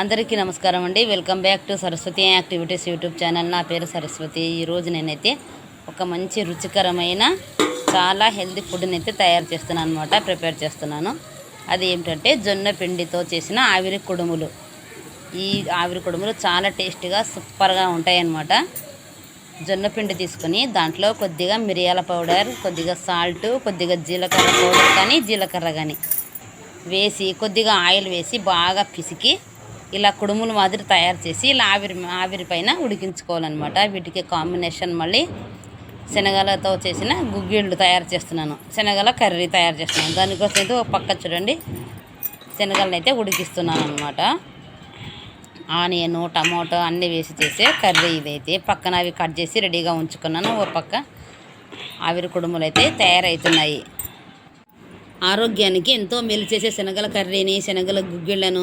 అందరికీ నమస్కారం అండి. Welcome back to Saraswati activities YouTube channel నా పేరు సరస్వతి ఈరోజు నేనైతే ఒక మంచి రుచికరమైన చాలా హెల్తీ ఫుడ్ని అయితే తయారు చేస్తున్నాను అనమాట ప్రిపేర్ చేస్తున్నాను. అది ఏమిటంటే జొన్న పిండితో చేసిన ఆవిరి కుడుములు. ఈ ఆవిరి కుడుములు చాలా టేస్టీగా సూపర్గా ఉంటాయన్నమాట జొన్న పిండి తీసుకొని దాంట్లో కొద్దిగా మిరియాల పౌడర్ కొద్దిగా సాల్ట్ కొద్దిగా జీలకర్ర పౌడర్ కానీ జీలకర్ర కానీ వేసి కొద్దిగా ఆయిల్ వేసి బాగా పిసికి ఇలా కుడుములు మాదిరి తయారు చేసి ఇలా ఆవిరి ఆవిరి పైన ఉడికించుకోవాలన్నమాట. వీటికి కాంబినేషన్ మళ్ళీ శనగలతో చేసిన గుగ్గిళ్ళు తయారు చేస్తున్నాను. శనగల కర్రీ తయారు చేస్తున్నాను. దానికోసం అయితే ఒక పక్క చూడండి. శనగలను అయితే ఉడికిస్తున్నాను అనమాట ఆనియన్ టమాటో అన్నీ వేసి చేసే కర్రీ ఇదైతే. పక్కన అవి కట్ చేసి రెడీగా ఉంచుకున్నాను. ఓ పక్క ఆవిరి కుడుములు అయితే తయారవుతున్నాయి ఆరోగ్యానికి ఎంతో మేలు చేసే శనగల కర్రీని శనగల గుగ్గిళ్ళను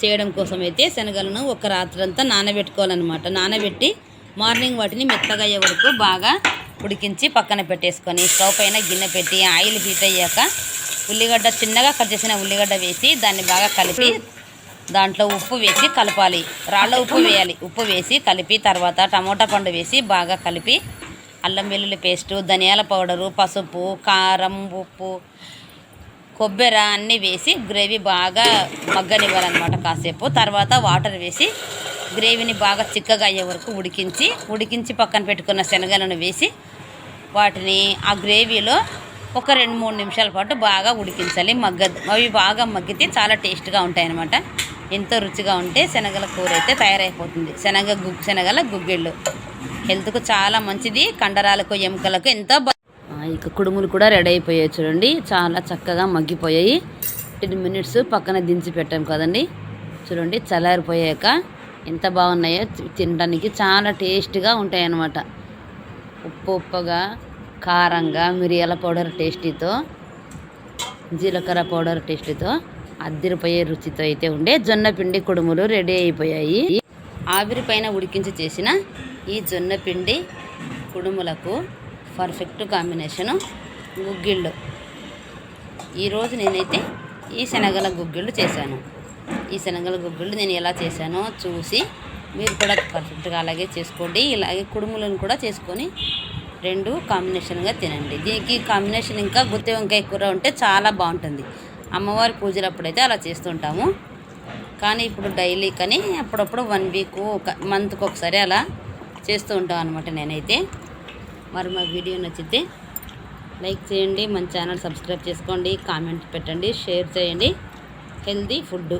చేయడం కోసం అయితే శనగలను ఒక రాత్రంతా నానబెట్టుకోవాలన్నమాట. నానబెట్టి మార్నింగ్ వాటిని మెత్తగా అయ్యే వరకు బాగా ఉడికించి పక్కన పెట్టేసుకొని స్టవ్ పైన గిన్నె పెట్టి ఆయిల్ హీట్ అయ్యాక ఉల్లిగడ్డ చిన్నగా కట్ చేసిన ఉల్లిగడ్డ వేసి దాన్ని బాగా కలిపి దాంట్లో ఉప్పు వేసి కలపాలి. రాళ్ళ ఉప్పు వేయాలి. ఉప్పు వేసి కలిపి తర్వాత టమోటా పండు వేసి బాగా కలిపి అల్లం వెల్లుల్లి పేస్టు ధనియాల పౌడరు పసుపు కారం ఉప్పు కొబ్బరి అన్నీ వేసి గ్రేవీ బాగా మగ్గనివ్వాలన్నమాట కాసేపు. తర్వాత వాటర్ వేసి గ్రేవీని బాగా చిక్కగా అయ్యే వరకు ఉడికించి ఉడికించి పక్కన పెట్టుకున్న శనగలను వేసి వాటిని ఆ గ్రేవీలో ఒక రెండు మూడు నిమిషాల పాటు బాగా ఉడికించాలి. మగ్గ అవి బాగా మగ్గితే చాలా టేస్ట్గా ఉంటాయన్నమాట. ఎంతో రుచిగా ఉంటే శనగల కూర అయితే తయారైపోతుంది. శనగ గు శనగల గుగ్గిళ్ళు. హెల్త్కు చాలా మంచిది. కండరాలకు ఎముకలకు ఎంతో ఇక కుడుములు కూడా రెడీ అయిపోయాయి చూడండి. చాలా చక్కగా మగ్గిపోయాయి. టెన్ మినిట్స్ పక్కన దించి పెట్టాం కదండి. చూడండి చల్లారిపోయాక ఎంత బాగున్నాయో తినడానికి చాలా టేస్ట్గా ఉంటాయన్నమాట. ఉప్పు ఉప్పగా కారంగా మిరియాల పౌడర్ టేస్టీతో జీలకర్ర పౌడర్ టేస్ట్తో అద్దరిపోయే రుచితో అయితే ఉండే జొన్న పిండి కుడుములు రెడీ అయిపోయాయి. ఆవిరి పైన ఉడికించి చేసిన ఈ జొన్న పిండి కుడుములకు పర్ఫెక్ట్ కాంబినేషను గుగ్గిళ్ళు. ఈరోజు నేనైతే ఈ శనగల గుగ్గిళ్ళు చేశాను. ఈ శనగల గుగ్గిళ్ళు నేను ఎలా చేశానో చూసి మీరు కూడా పర్ఫెక్ట్గా అలాగే చేసుకోండి. ఇలాగే కుడుములను కూడా చేసుకొని రెండు కాంబినేషన్గా తినండి. దీనికి కాంబినేషన్ ఇంకా గుత్తి వంకాయ కూర ఉంటే చాలా బాగుంటుంది. అమ్మవారి పూజలప్పుడైతే అలా చేస్తుంటాము. కానీ ఇప్పుడు డైలీ కానీ అప్పుడప్పుడు వన్ వీక్ ఒక మంత్కి ఒకసారి అలా చేస్తూ ఉంటాం అనమాట నేనైతే. మరి మా వీడియో నచ్చితే లైక్ చేయండి మన ఛానల్ సబ్స్క్రైబ్ చేసుకోండి కామెంట్ పెట్టండి షేర్ చేయండి. Healthy food